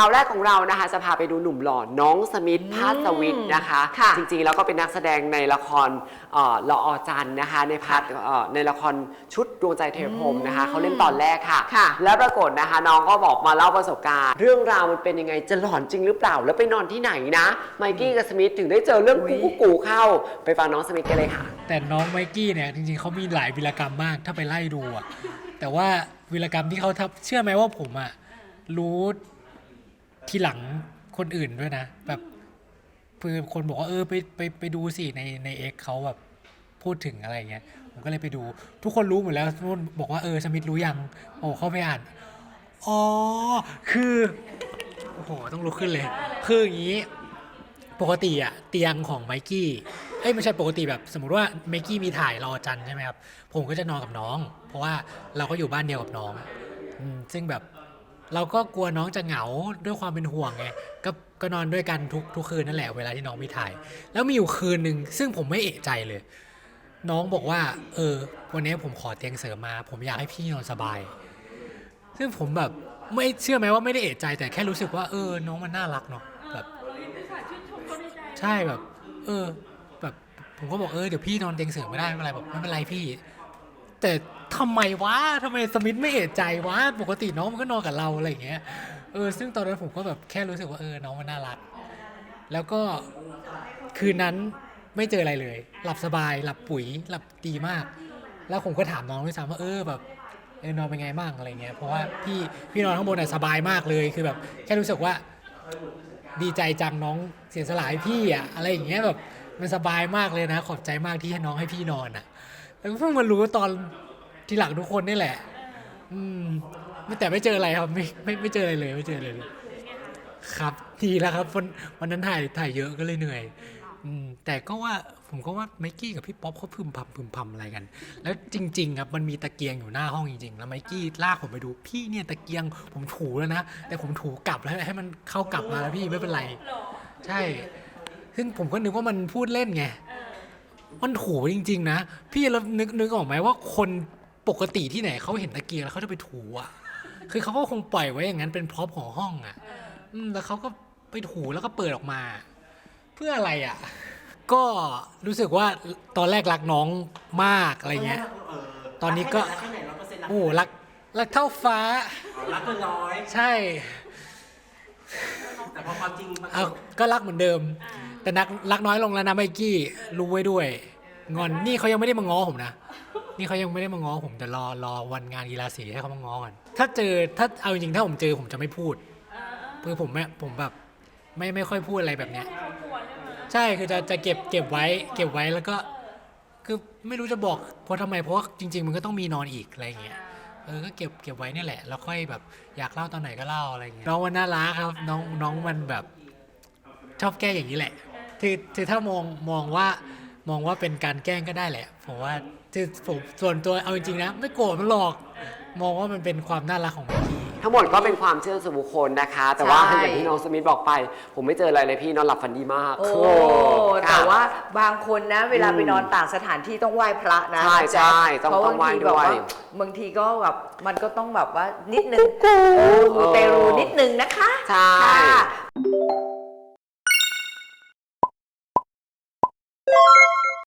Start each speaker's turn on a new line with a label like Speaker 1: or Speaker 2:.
Speaker 1: ข่าวแรกของเรานะคะ จะพาไปดูหนุ่มหล่อน้องสมิธพาสวิทย์นะคะ
Speaker 2: ค่ะ
Speaker 1: จริงๆแล้วก็เป็นนักแสดงในละครเอ่อละออจันทร์นะคะ ในพาร์ทเอ่อในละครชุดดวงใจเทวพรหมนะคะเขาเล่นตอนแรกค่ะ
Speaker 2: ค่ะ
Speaker 1: แล้วปรากฏนะคะน้องก็บอกมาเล่าประสบการณ์ เรื่องราวมันเป็นยังไงจะหลอนจริงหรือเปล่า แล้วไปนอนที่ไหนนะ ไมกี้กับสมิธถึงได้เจอเรื่องกุ๊กกุ๊กกูเข้า ไปฟังน้องสมิธกันเลยค่ะ
Speaker 3: แต่น้องไมกี้เนี่ยจริงๆเขามีหลายวีรกรรมมากถ้าไปไล่ดูอะแต่ว่าวีรกรรมที่เขาทำเชื่อไหมว่าผมอะรู้ ที่หลังคนอื่นด้วยนะ แบบคือคนบอกว่าเออไปไปไปดูสิในในเอ็กเขาแบบพูดถึงอะไรเงี้ยผมก็เลยไปดู ทุกคนรู้หมดแล้วทุกคนบอกว่าเออสมิธรู้ยัง โอ้เข้าไปอ่าน อ๋อ คือโอ้โหต้องลุกขึ้นเลย คืออย่างนี้ ปกติอะเตียงของไมกี้เอ้ยไม่ใช่ปกติแบบ สมมติว่าไมกี้มีถ่ายรอจันใช่ไหมครับ ผมก็จะนอนกับน้อง เพราะว่าเราก็อยู่บ้านเดียวกับน้องอซึ่งแบบ เราก็กลัวน้องจะเหงาด้วยความเป็นห่วงไงก็ก็นอนด้วยกันทุกทุกคืนนั่นแหละเวลาที่น้องไมีถ่าย แล้วมีอยู่คืนหนึ่งซึ่งผมไม่เอะใจเลย น้องบอกว่า เออ วันนี้ผมขอเตียงเสริมมา ผมอยากให้พี่นอนสบาย ซึ่งผมแบบไม่เชื่อไหมว่าไม่ได้เอะใจแต่แค่รู้สึกว่าเออ น้องมันน่ารักเนาะแบบใช่แบบ เออ แบบ ผมก็บอกเออเดี๋ยวพี่นอนเตียงเสริมไม่ได้ไม่เป็นไรแบบไม่เป็นไรพี่ แต่ทำไมวะทำไมสมิธไม่เอะใจวะปกติน้องมันก็นอนกับเราอะไรอย่างเงี้ยเออซึ่งตอนนั้นผมก็แบบแค่รู้สึกว่าเออน้องมันน่ารัก แล้วก็คืนนั้นไม่เจออะไรเลย หลับสบายหลับปุ๋ยหลับดีมาก แล้วผมก็ถามน้องด้วยซ้ำว่าเออแบบเออนอนเป็นไงบ้างอะไรเงี้ยเพราะว่าพี่พี่นอนข้างบนอะสบายมากเลยคือแบบแค่รู้สึกว่าดีใจจังน้องเสียสละให้พี่อะอะไรอย่างเงี้ยแบบมันสบายมากเลยนะ ขอบใจมากที่ให้น้องให้พี่นอนอะ แล้วเพิ่งมารู้ตอนที่หลังทุกคนนี่แหละ อืมแต่ไม่เจออะไรครับไม่ไม่ไม่เจออะไรเลยไม่เจออะไรเลย ครับดีแล้วครับวันวันนั้นถ่ายถ่ายเยอะก็เลยเหนื่อย อืมแต่ก็ว่าผมก็ว่าไมกี้กับพี่ป๊อปเขาพึมพำพึมพำอะไรกัน แล้วจริง ๆ ครับมันมีตะเกียงอยู่หน้าห้องจริง ๆ แล้วไมกี้ลากผมไปดูพี่เนี่ยตะเกียงผมถูแล้วนะแต่ผมถูกลับแล้วให้มันเข้ากลับมาแล้วพี่ไม่เป็นไร ใช่ ซึ่งผมก็นึกว่ามันพูดเล่นไง มันถูจริง ๆ นะ พี่เรานึกนึกออกไหมว่าคนปกติที่ไหนเขาเห็นตะเกียงแล้วเขาจะไปถูอะ คือเขาก็คงปล่อยไว้อย่างนั้นเป็นพร็อพของห้องอะอืมแล้วเขาก็ไปถูแล้วก็เปิดออกมา เพื่ออะไรอะ ก็รู้สึกว่าตอนแรกรักน้องมากอะไรเงี้ย ตอนนี้ก็
Speaker 4: รักแค่ไหนร้อยเปอร์เซ็นต์รัก
Speaker 3: โอ้โหรักรักเท่าฟ้า
Speaker 4: รักเกินร้อย
Speaker 3: ใช่
Speaker 4: แต่พอความจริงมัน
Speaker 3: เอาก็รักเหมือนเดิม แต่นักรักน้อยลงแล้วนะไมกี้รู้ไว้ด้วย งอนนี่เขายังไม่ได้มาง้อผมนะ นี่เขายังไม่ได้มาง้อผมแต่รอรอวันงานกีฬาสีให้เขามาง้อกันถ้าเจอถ้าเอาจริงๆถ้าผมเจอผมจะไม่พูดคือผมไม่ผมแบบไม่ไม่ค่อยพูดอะไรแบบเนี้ยใช่คือจะจะเก็บเก็บไว้ เก็บไว้แล้วก็ คือไม่รู้จะบอกเพราะทำไมเพราะว่าจริง ๆ มันก็ต้องมีนอนอีกอะไรอย่างเงี้ยเออก็เก็บเก็บไว้เนี่ยแหละแล้วค่อยแบบอยากเล่าตอนไหนก็เล่าอะไรอย่างเงี้ยน้องมันน่ารักครับ น้องน้องมันแบบ ชอบแก้อย่างนี้แหละ คือคือถ้ามองมองว่ามองว่าเป็นการแกล้งก็ได้แหละผมว่าคือผมส่วนตัวเอาจริงๆนะ ไม่โกรธมันหรอก มองว่ามันเป็นความน่ารักของเมื่อกี้
Speaker 1: ทั้งหมดก็เป็นความเชื่อส่วนบุคคลนะคะ แต่ว่า
Speaker 2: ใช่
Speaker 1: อย่างที่น้องสมิธบอกไป ผมไม่เจออะไรเลยพี่นอนหลับฝันดีมาก
Speaker 2: โอ้
Speaker 1: โอ้
Speaker 2: แต่
Speaker 1: ค่ะ
Speaker 2: ว่าบางคนนะ เวลา
Speaker 1: อืม
Speaker 2: ไปนอนต่างสถานที่ต้องไหว้พระนะ
Speaker 1: ใช่
Speaker 2: นะจ๊ะ
Speaker 1: ใช่ต้อง
Speaker 2: เพราะ
Speaker 1: ต้องไหว้
Speaker 2: บางที
Speaker 1: ด้วย
Speaker 2: แบบาบางทีก็แบบมันก็ต้องแบบว่านิดนึงเออมูเตรูนิดนึงนะคะ
Speaker 1: ใช่
Speaker 2: ค่ะ